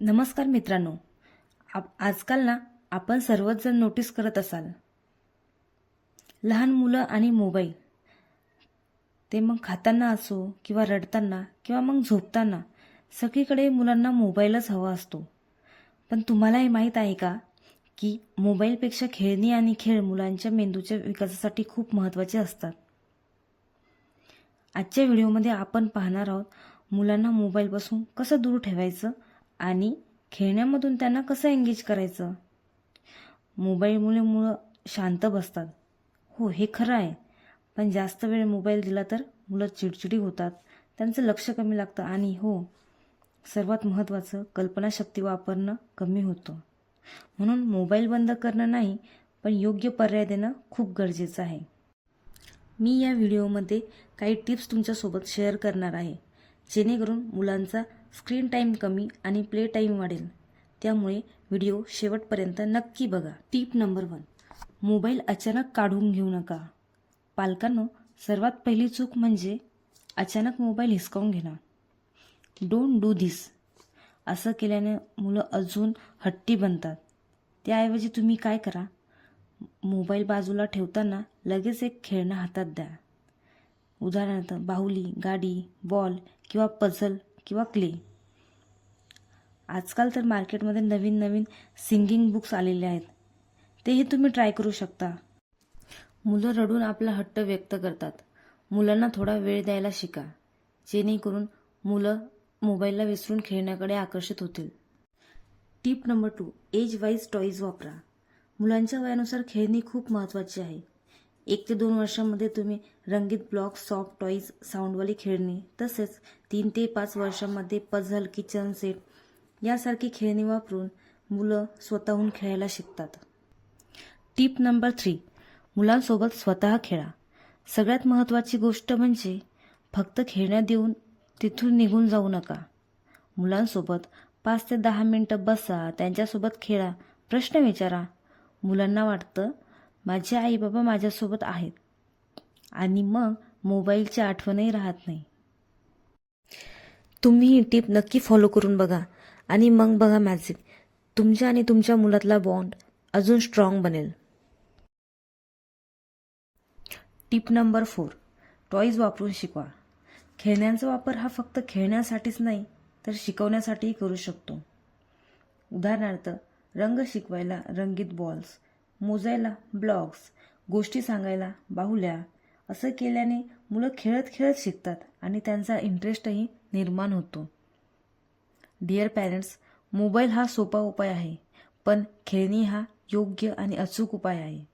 नमस्कार मित्रांनो. आप आजकाल ना आपण सर्वच जण नोटीस करत असाल. लहान मुलं आणि मोबाईल ते मग खाताना असो किंवा रडताना किंवा मग झोपताना सगळीकडे मुलांना मोबाईलच हवा असतो. पण तुम्हाला हे माहीत आहे का की मोबाईलपेक्षा खेळणी आणि खेळ मुलांच्या मेंदूच्या विकासासाठी खूप महत्त्वाचे असतात. आजच्या व्हिडिओमध्ये आपण पाहणार आहोत मुलांना मोबाईलपासून कसं दूर ठेवायचं आणि खेळण्यामधून त्यांना कसं एंगेज करायचं? मोबाईलमुळे मुलं शांत बसतात. हो हे खरं आहे. पण जास्त वेळ मोबाईल दिला तर मुलं चिडचिडी होतात. त्यांचं लक्ष कमी लागतं आणि हो सर्वात महत्त्वाचं कल्पनाशक्ती वापरणं कमी होतं. म्हणून मोबाईल बंद करणं नाही पण योग्य पर्याय देणं खूप गरजेचं आहे. मी या व्हिडिओमध्ये काही टिप्स तुमच्यासोबत शेअर करणार आहे. जेणेकरून मुलांचा स्क्रीन टाईम कमी आणि प्ले टाईम वाढेल. त्यामुळे व्हिडिओ शेवटपर्यंत नक्की बघा. टीप नंबर वन मोबाईल अचानक काढून घेऊ नका. पालकांनो सर्वात पहिली चूक म्हणजे अचानक मोबाईल हिसकावून घेणं. डोंट डू धिस असं केल्याने मुलं अजून हट्टी बनतात. त्याऐवजी तुम्ही काय करा? मोबाईल बाजूला ठेवताना लगेच एक खेळणं हातात द्या. उदाहरणार्थ बाहुली गाडी बॉल किंवा पझल किंवा क्ले. आजकाल तर मार्केटमध्ये नवीन नवीन सिंगिंग बुक्स आलेले आहेत. तेही तुम्ही ट्राय करू शकता. मुलं रडून आपला हट्ट व्यक्त करतात. मुलांना थोडा वेळ द्यायला शिका. जेणेकरून मुलं मोबाईलला विसरून खेळण्याकडे आकर्षित होतील. Tip number two age wise toys वापरा. मुलांच्या वयानुसार खेळणी खूप महत्त्वाची आहे. एक ते दोन वर्षांमध्ये तुम्ही रंगीत ब्लॉक सॉफ्ट टॉईज साऊंडवाली खेळणी तसेच तीन ते पाच वर्षांमध्ये पझल किचन सेट यासारखी खेळणी वापरून मुलं स्वतःहून खेळायला शिकतात. टिप नंबर थ्री मुलांसोबत स्वतः खेळा. सगळ्यात महत्त्वाची गोष्ट म्हणजे फक्त खेळण्यात देऊन तिथून निघून जाऊ नका. मुलांसोबत पाच ते दहा मिनटं बसा त्यांच्यासोबत खेळा प्रश्न विचारा. मुलांना वाटतं माझे आई बाबा माझ्यासोबत आहेत. आणि मग मोबाईलची आठवणही राहत नाही. तुम्ही ही टीप नक्की फॉलो करून बघा. आणि मग बघा मॅजिक तुमच्या आणि तुमच्या मुलातला बॉन्ड अजून स्ट्रॉंग बनेल. टिप नंबर फोर टॉईज वापरून शिकवा. खेळण्यांचा वापर हा फक्त खेळण्यासाठीच नाही तर शिकवण्यासाठीही करू शकतो. उदाहरणार्थ रंग शिकवायला रंगीत बॉल्स मोजायला ब्लॉग्स गोष्टी सांगायला बाहुल्या. असं केल्याने मुलं खेळत खेळत शिकतात आणि त्यांचा इंटरेस्टही निर्माण होतो. डिअर पॅरेंट्स मोबाईल हा सोपा उपाय आहे पण खेळणी हा योग्य आणि अचूक उपाय आहे.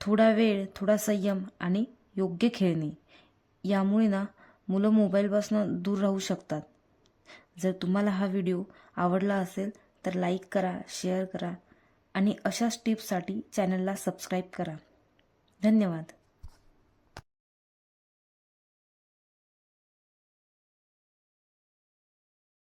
थोडा वेळ थोडा संयम आणि योग्य खेळणी यामुळे ना मुलं मोबाईलपासून दूर राहू शकतात. जर तुम्हाला हा व्हिडिओ आवडला असेल तर लाईक करा शेअर करा आणि अशाच टिप्ससाठी चॅनलला सबस्क्राईब करा. धन्यवाद.